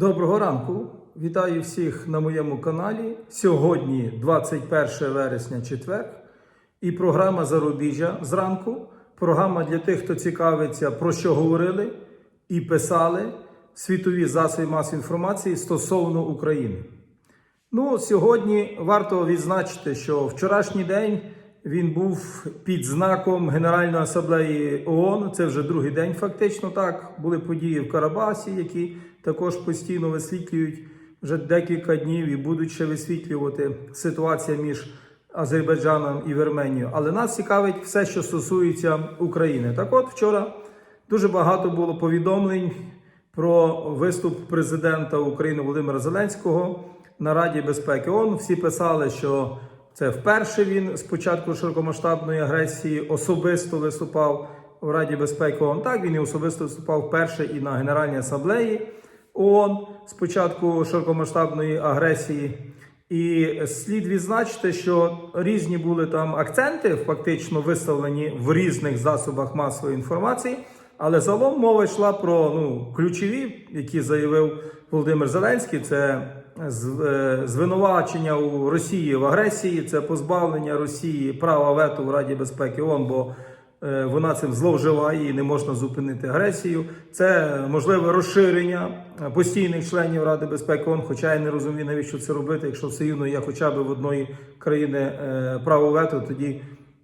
Доброго ранку! Вітаю всіх на моєму каналі. Сьогодні 21 вересня, четвер, і програма Зарубіжжя зранку. Програма для тих, хто цікавиться, про що говорили і писали світові засоби масової інформації стосовно України. Ну, сьогодні варто відзначити, що вчорашній день він був під знаком Генеральної асамблеї ООН. Це вже другий день, фактично так. Були події в Карабасі, які також постійно висвітлюють вже декілька днів і будуть ще висвітлювати ситуація між Азербайджаном і Вірменією. Але нас цікавить все, що стосується України. Так от вчора дуже багато було повідомлень про виступ президента України Володимира Зеленського на Раді безпеки ООН. Всі писали, що це вперше він з початку широкомасштабної агресії особисто виступав в Раді безпеки ООН. Так він і особисто виступав вперше і на Генеральній асамблеї ООН з початку широкомасштабної агресії. І слід відзначити, що різні були там акценти, фактично виставлені в різних засобах масової інформації. Але загалом мова йшла про ну, ключові, які заявив Володимир Зеленський. Це е, звинувачення у Росії в агресії, це позбавлення Росії права вето в Раді безпеки ООН, бо вона цим зловживає і не можна зупинити агресію. Це можливе розширення е, постійних членів Ради безпеки ООН, хоча я не розумію, навіщо це робити. Якщо все рівно є хоча б в одної країни е, право вето, тоді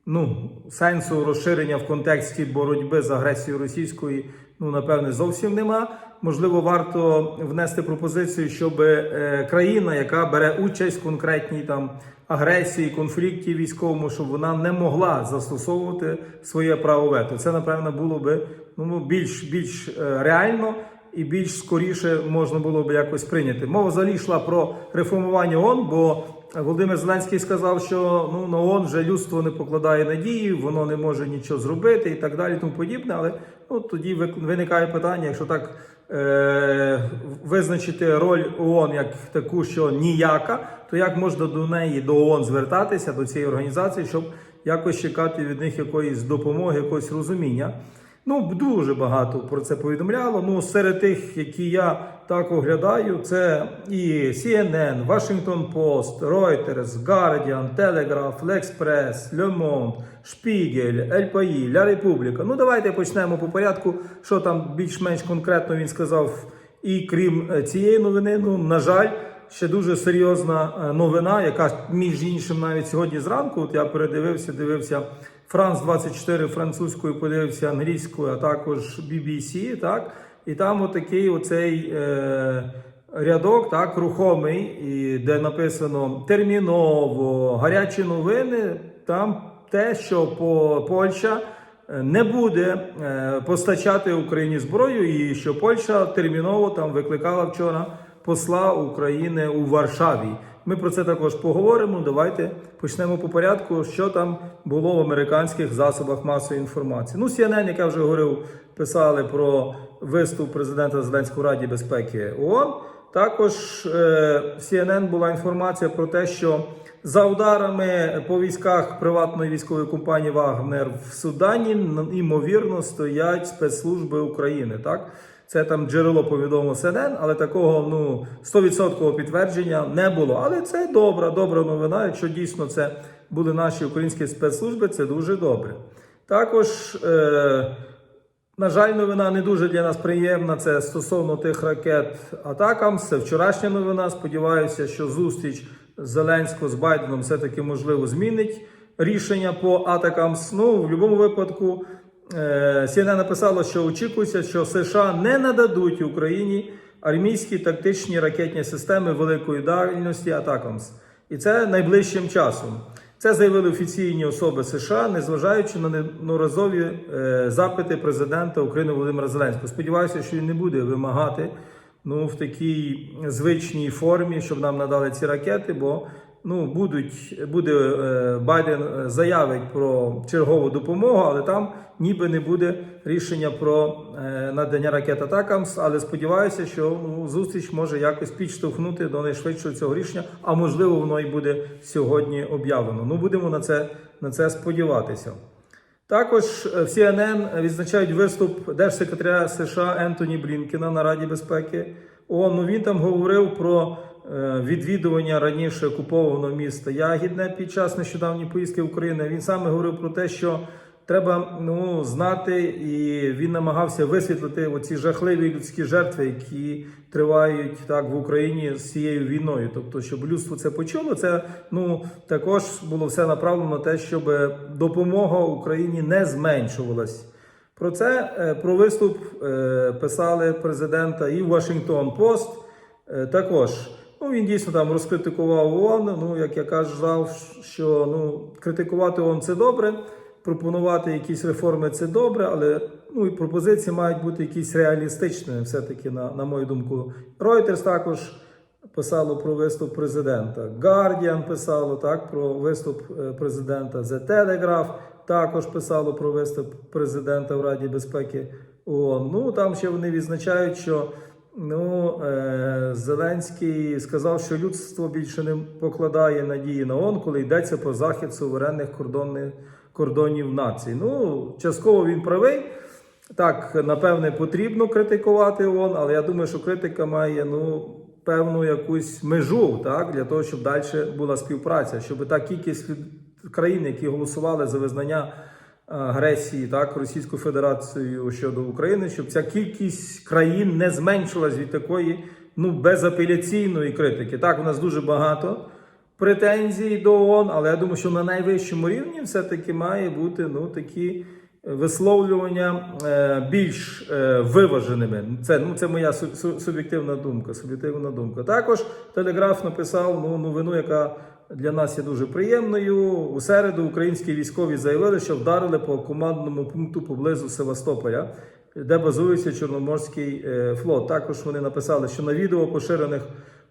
ну, сенсу розширення в контексті боротьби з агресією російської, ну напевне, зовсім нема. Можливо, варто внести пропозицію, щоб е, країна, яка бере участь в конкретній там агресії, конфлікті військовому, щоб вона не могла застосовувати своє право вето. Це напевно було би ну більш більш е, реально. І більш скоріше можна було б якось прийняти. Мова взагалі йшла про реформування ООН, бо Володимир Зеленський сказав, що ну на ООН вже людство не покладає надії, воно не може нічого зробити і так далі, тому подібне. Але ну тоді виникає питання, якщо так е- визначити роль ООН як таку, що ніяка, то як можна до неї до ООН звертатися до цієї організації, щоб якось чекати від них якоїсь допомоги, якогось розуміння. Ну, дуже багато про це повідомляло. Ну, серед тих, які я так оглядаю, це і CNN, Washington Post, Reuters, Guardian, Telegraph, L'Express, Le Monde, Spiegel, El País, La Repubblica. Ну, давайте почнемо по порядку, що там більш-менш конкретно він сказав. І крім е, цієї новини, ну, на жаль, ще дуже серйозна е, новина, яка між іншим навіть сьогодні зранку, от я передивився, дивився Франс 24 французькою, подивився англійською, а також BBC, так, і там отакий оцей е, рядок, так, рухомий, і де написано терміново, гарячі новини, там те, що по Польща е, не буде е, постачати Україні зброю, і що Польща терміново там викликала вчора посла України у Варшаві. Ми про це також поговоримо. Давайте почнемо по порядку, що там було в американських засобах масової інформації. Ну, CNN, як я вже говорив, писали про виступ президента Зеленського Раді безпеки ООН. Також е, в CNN була інформація про те, що за ударами по військах приватної військової компанії Вагнер в Судані ймовірно стоять спецслужби України. Так, це там джерело повідомило CNN, але такого ну 100% підтвердження не було. Але це добра, добра новина. Якщо дійсно це були наші українські спецслужби, це дуже добре. Також. Е, на жаль, новина не дуже для нас приємна. Це стосовно тих ракет Атакамс. Це вчорашня новина. Сподіваюся, що зустріч Зеленського з Байденом все-таки можливо змінить рішення по Атакамс. Ну, в будь-якому випадку, е, CNN написало, що очікується, що США не нададуть Україні армійські тактичні ракетні системи великої дальності Атакамс. І це найближчим часом. Це заявили офіційні особи США, незважаючи на неодноразові е, запити президента України Володимира Зеленського. Сподіваюся, що він не буде вимагати ну, в такій звичній формі, щоб нам надали ці ракети, бо ну, будуть, буде е, Байден е, заявить про чергову допомогу, але там ніби не буде рішення про е, надання ракет Атакамс. Але сподіваюся, що ну, зустріч може якось підштовхнути до найшвидшого цього рішення, а можливо, воно і буде сьогодні об'явлено. Ну, будемо на це, на це сподіватися. Також в CNN відзначають виступ держсекретаря США Ентоні Блінкена на Раді безпеки ООН. Ну, він там говорив про відвідування раніше окупованого міста Ягідне під час нещодавньої поїздки в Україну. Він саме говорив про те, що треба ну, знати, і він намагався висвітлити оці жахливі людські жертви, які тривають так в Україні з цією війною. Тобто, щоб людство це почуло, це ну також було все направлено на те, щоб допомога Україні не зменшувалась. Про це е, про виступ е, писали президента і Вашингтон Пост. Е, Також ну він дійсно там розкритикував ООН. Ну як я казав, що ну критикувати ООН це добре, пропонувати якісь реформи це добре, але ну і пропозиції мають бути якісь реалістичними, все-таки, на, на мою думку. Reuters також писало про виступ президента. Guardian писало так про виступ е, президента. The Telegraph також писало про виступ президента в Раді безпеки ООН. Ну там ще вони відзначають, що ну, е, Зеленський сказав, що людство більше не покладає надії на ООН, коли йдеться про захист суверенних кордонних кордонів нації. Ну, частково він правий. Так, напевне, потрібно критикувати ООН, але я думаю, що критика має ну, певну якусь межу так, для того, щоб далі була співпраця, щоб та кількість країн, які голосували за визнання агресії так, Російською Федерацією щодо України, щоб ця кількість країн не зменшилась від такої ну, безапеляційної критики. Так, у нас дуже багато претензій до ООН, але я думаю, що на найвищому рівні все-таки має бути ну, такі висловлювання е, більш е, виваженими. Це, ну, це моя су- су- суб'єктивна думка. Суб'єктивна думка. Також Телеграф написав ну, новину, яка для нас є дуже приємною. У середу українські військові заявили, що вдарили по командному пункту поблизу Севастополя, де базується Чорноморський е, флот. Також вони написали, що на відео поширених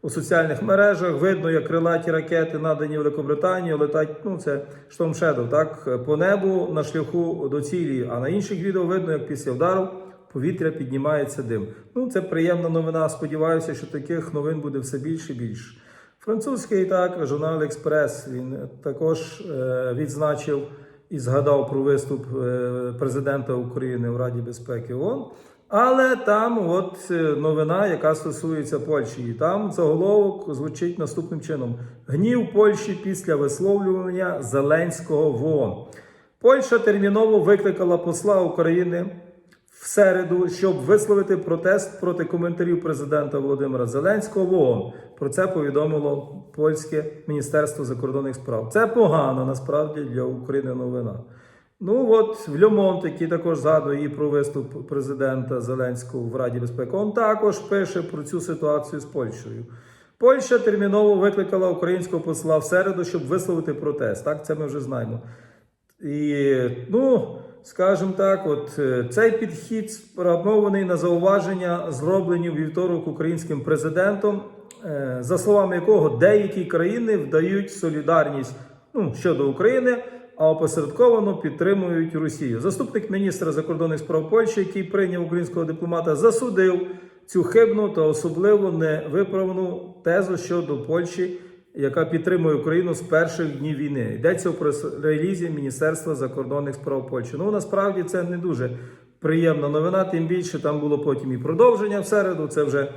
у соціальних мережах видно, як крилаті ракети, надані Великобританію, летать. Ну це Storm Shadow, так по небу на шляху до цілі. А на інших відео видно, як після удару повітря піднімається дим. Ну це приємна новина. Сподіваюся, що таких новин буде все більше і більше. Французький так, журнал Експрес він також е, відзначив і згадав про виступ е, президента України в Раді безпеки ООН. Але там от е, новина, яка стосується Польщі, і там заголовок звучить наступним чином: гнів Польщі після висловлювання Зеленського в ООН. Польща терміново викликала посла України в середу, щоб висловити протест проти коментарів президента Володимира Зеленського в ООН. Про це повідомило польське міністерство закордонних справ. Це погано насправді для України новина. Ну от в Льомонт, який також згадує і про виступ президента Зеленського в Раді безпеки, він також пише про цю ситуацію з Польщею. Польща терміново викликала українського посла в середу, щоб висловити протест. Так, це ми вже знаємо. І, ну, скажімо так, от е, цей підхід спрямований на зауваження, зроблені вівторок українським президентом, е, за словами якого деякі країни вдають солідарність ну, щодо України, а опосередковано підтримують Росію. Заступник міністра закордонних справ Польщі, який прийняв українського дипломата, засудив цю хибну та особливо невиправну тезу щодо Польщі яка підтримує Україну з перших днів війни. Йдеться про релізі Міністерства закордонних справ Польщі. Ну насправді це не дуже приємна новина. Тим більше там було потім і продовження в середу. Це вже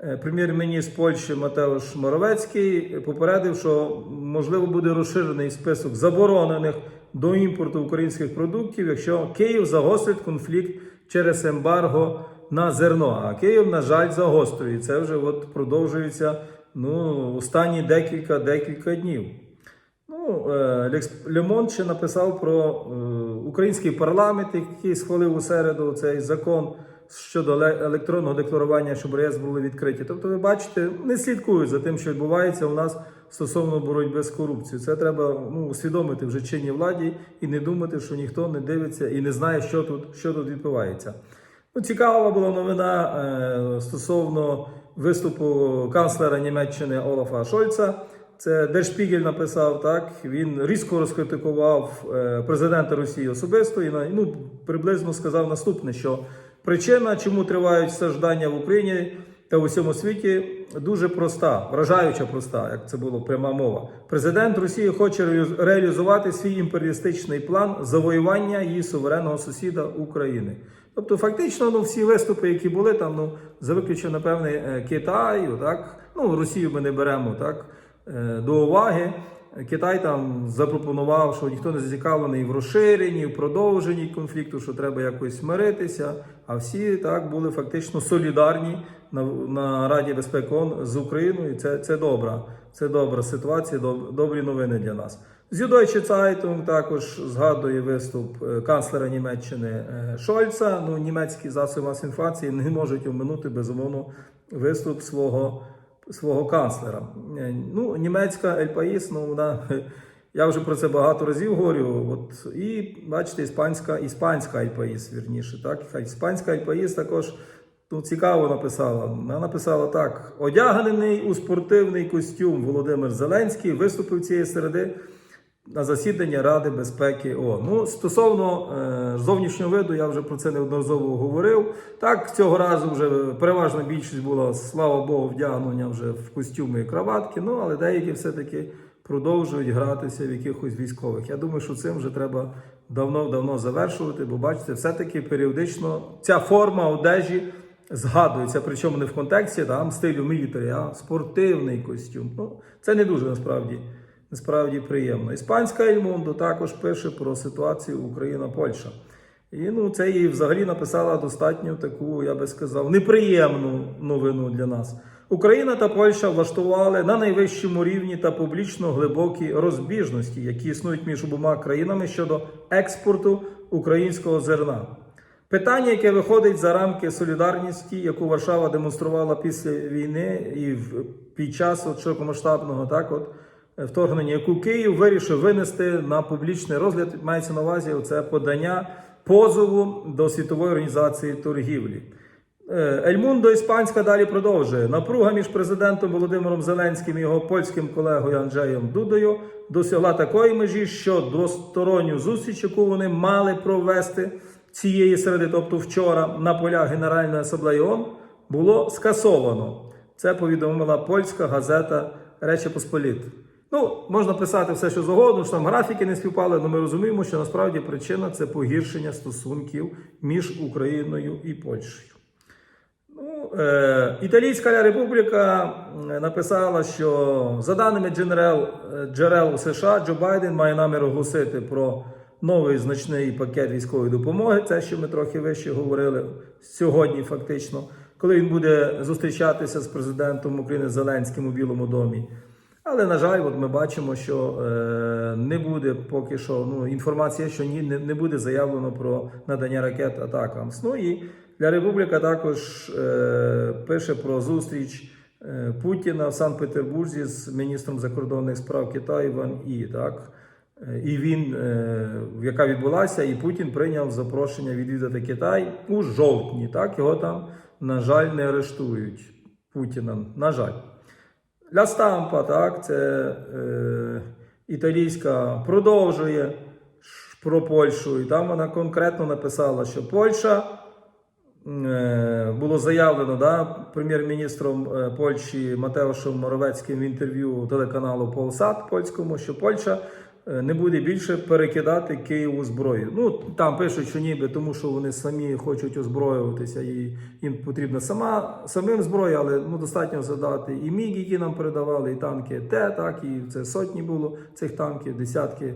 е, прем'єр-міністр Польщі Матеуш Моровецький попередив, що можливо буде розширений список заборонених до імпорту українських продуктів, якщо Київ загострить конфлікт через ембарго на зерно. А Київ, на жаль, загострює. Це вже от продовжується ну, останні декілька декілька днів. Ну, е, Лемон ще написав про е, український парламент, який схвалив у середу цей закон щодо електронного декларування, щоб реєстр були відкриті. Тобто, ви бачите, не слідкують за тим, що відбувається у нас стосовно боротьби з корупцією. Це треба ну, усвідомити вже чинній владі і не думати, що ніхто не дивиться і не знає, що тут, що тут відбувається. Ну, цікава була новина е, стосовно виступу канцлера Німеччини Олафа Шольца. Це Держпігель написав так. Він різко розкритикував е, президента Росії особисто і ну, приблизно сказав наступне: що причина, чому тривають страждання в Україні, та в усьому світі дуже проста, вражаюча проста, як це було пряма мова. Президент Росії хоче реалізувати свій імперіалістичний план завоювання її суверенного сусіда України. Тобто, фактично, ну всі виступи, які були там, ну за виключенням, напевне, е, Китаю, так ну Росію ми не беремо так е, до уваги. Китай там запропонував, що ніхто не зацікавлений в розширенні, в продовженні конфлікту, що треба якось миритися. А всі так були фактично солідарні на, на Раді безпеки ООН з Україною. Це, це добра, це добра ситуація, доб- добрі новини для нас. Süddeutsche Zeitung також згадує виступ е, канцлера Німеччини е, Шольца. Ну, німецькі засоби масової інформації не можуть оминути безумовно виступ свого свого канцлера. Е, Ну, німецька Ель Паїс, ну вона. Я вже про це багато разів говорю. От і бачите, іспанська, іспанська Ельпаїс, вірніше, так? Іспанська Ель Паїс також ну, цікаво написала. Вона написала так: одягнений у спортивний костюм Володимир Зеленський виступив цієї середи на засідання Ради безпеки ООН. Ну, стосовно е, зовнішнього виду, я вже про це неодноразово говорив. Так, цього разу вже переважна більшість була, слава Богу, вдягнення вже в костюми і краватки. Ну, але деякі все-таки продовжують гратися в якихось військових. Я думаю, що цим вже треба давно-давно завершувати, бо бачите, все-таки періодично ця форма одежі згадується, причому не в контексті там стилю мілітарі, а спортивний костюм. Ну, це не дуже насправді. Насправді приємно. Іспанська Ельмондо також пише про ситуацію Україна-Польща. І ну, це їй взагалі написала достатньо таку, я би сказав, неприємну новину для нас. Україна та Польща влаштували на найвищому рівні та публічно глибокі розбіжності, які існують між обома країнами щодо експорту українського зерна. Питання, яке виходить за рамки солідарності, яку Варшава демонструвала після війни і під час от широкомасштабного так от вторгнення, яку Київ вирішив винести на публічний розгляд, мається на увазі це подання позову до світової організації торгівлі. Е, Ельмундо Іспанська далі продовжує. Напруга між президентом Володимиром Зеленським і його польським колегою Анджеєм Дудою досягла такої межі, що двосторонню зустріч, яку вони мали провести цієї середи, тобто вчора, на полях Генеральної асамблеї ООН, було скасовано. Це повідомила польська газета Речі Посполіт. Ну, можна писати все, що завгодно, що там графіки не співпали, але ми розуміємо, що насправді причина це погіршення стосунків між Україною і Польщею. Ну, е, Італійська Республіка е, написала, що за даними джерел, е, джерел США, Джо Байден має намір оголосити про новий значний пакет військової допомоги. Це що ми трохи вище говорили сьогодні, фактично, коли він буде зустрічатися з президентом України Зеленським у Білому домі. Але на жаль, от ми бачимо, що е, не буде поки що ну, інформація, що ні, не, не буде заявлено про надання ракет атакам. Ну і для Республіка також е, пише про зустріч е, Путіна в Санкт-Петербурзі з міністром закордонних справ Китаю Ван І. Так? Е, І він, е, яка відбулася, і Путін прийняв запрошення відвідати Китай у жовтні. Так його там, на жаль, не арештують. Путіна. На жаль. Ля Стампа, так, це е, італійська продовжує про Польщу. І там вона конкретно написала, що Польща е, було заявлено да, прем'єр-міністром е, Польщі Матеушем Моровецьким в інтерв'ю телеканалу Полсат польському, що Польща не буде більше перекидати Києву зброю. Ну там пишуть, що ніби тому, що вони самі хочуть озброюватися, і їм потрібна сама самим зброя, але ну достатньо задати і міг, які нам передавали, і танки Т, так і це сотні було цих танків, десятки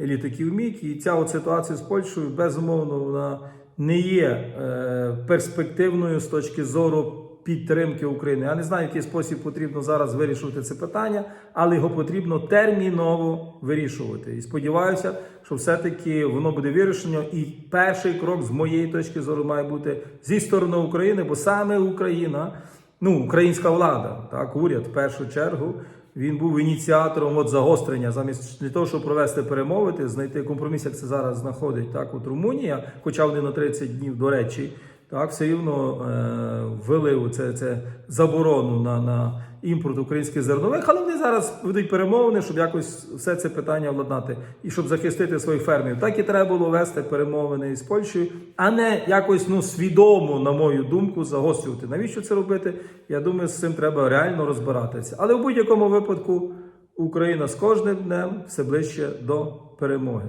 літаків міг. І ця от ситуація з Польщею безумовно вона не є е, перспективною з точки зору підтримки України. Я не знаю, який спосіб потрібно зараз вирішувати це питання, але його потрібно терміново вирішувати. І сподіваюся, що все-таки воно буде вирішено. І перший крок з моєї точки зору має бути зі сторони України, бо саме Україна, ну українська влада, так уряд в першу чергу. Він був ініціатором от загострення, замість для того, щоб провести перемовити, знайти компроміс, як це зараз знаходить так, от Румунія, хоча вони на 30 днів, до речі, так все рівно е, ввели це, це заборону на, на імпорт українських зернових, але вони зараз ведуть перемовини, щоб якось все це питання владнати і щоб захистити своїх фермерів. Так і треба було вести перемовини із Польщею, а не якось ну свідомо, на мою думку, загострювати. Навіщо це робити? Я думаю, з цим треба реально розбиратися. Але в будь-якому випадку Україна з кожним днем все ближче до перемоги.